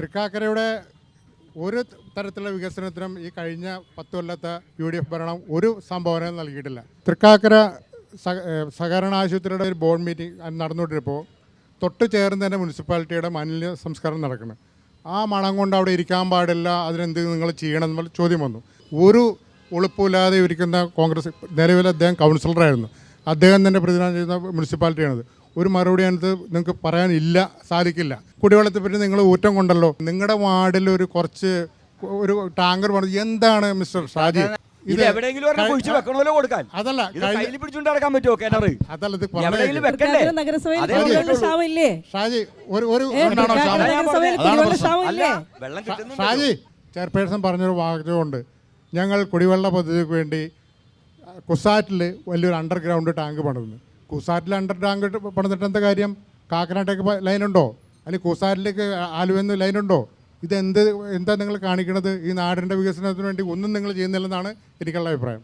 തൃക്കാക്കരയുടെ ഒരു തരത്തിലുള്ള വികസനത്തിനും ഈ കഴിഞ്ഞ പത്ത് കൊല്ലത്തെ യു ഡി എഫ് ഭരണം ഒരു സംഭാവനയും നൽകിയിട്ടില്ല. തൃക്കാക്കര സഹകരണ ആശുപത്രിയുടെ ഒരു ബോർഡ് മീറ്റിംഗ് നടന്നുകൊണ്ടിരുമ്പോൾ തൊട്ട് ചേർന്ന് തന്നെ മുനിസിപ്പാലിറ്റിയുടെ മാലിന്യ സംസ്കാരം നടക്കുന്നു. ആ മണം കൊണ്ട് അവിടെ ഇരിക്കാൻ പാടില്ല അതിനെന്ത് നിങ്ങൾ ചെയ്യണം എന്നുള്ള ചോദ്യം വന്നു. ഒരു ഉളുപ്പില്ലാതെ ഇരിക്കുന്ന കോൺഗ്രസ് നിലവിൽ അദ്ദേഹം കൗൺസിലറായിരുന്നു അദ്ദേഹം തന്നെ പ്രതിനിധാനം ചെയ്യുന്ന മുനിസിപ്പാലിറ്റിയാണത്. ഒരു മറുപടി അതിനകത്ത് നിങ്ങൾക്ക് പറയാനില്ല സാധിക്കില്ല. കുടിവെള്ളത്തെ പറ്റി നിങ്ങൾ ഊറ്റം കൊണ്ടല്ലോ. നിങ്ങളുടെ വാർഡിൽ ഒരു കുറച്ച് ഒരു ടാങ്കർ പറഞ്ഞു എന്താണ് മിസ്റ്റർ ഷാജി? ഇത് എവിടെയെങ്കിലും ഒരെണ്ണം കുഴിച്ച് വെക്കണമല്ലോ കൊടുക്കാൻ. അതല്ല കയ്യിൽ പിടിച്ചുകൊണ്ട് നടക്കാൻ പറ്റുമോ കിണറ്? അതല്ല ഇത്. എവിടെയെങ്കിലും വെക്കണ്ടേ? ഷാജി ഒരു ഒരു. ഷാജി ചെയർപേഴ്സൺ പറഞ്ഞൊരു വാചകമുണ്ട് ഞങ്ങൾ കുടിവെള്ള പദ്ധതിക്ക് വേണ്ടി കുസാറ്റിൽ വലിയൊരു അണ്ടർഗ്രൗണ്ട് ടാങ്ക് പണിതുന്നു കുസാറ്റിൽ അണ്ടർ ടാങ്ക് പണിതിട്ട് എന്താ കാര്യം? കാക്കനാട്ടേക്ക് ലൈനുണ്ടോ അല്ലെങ്കിൽ കുസാറ്റിലേക്ക് ആലുവെന്ന് ലൈനുണ്ടോ? ഇതെന്ത് എന്താ നിങ്ങൾ കാണിക്കുന്നത് ഈ നാടിന്റെ വികസനത്തിന് വേണ്ടി ഒന്നും നിങ്ങൾ ചെയ്യുന്നില്ലെന്നാണ് എനിക്കുള്ള അഭിപ്രായം.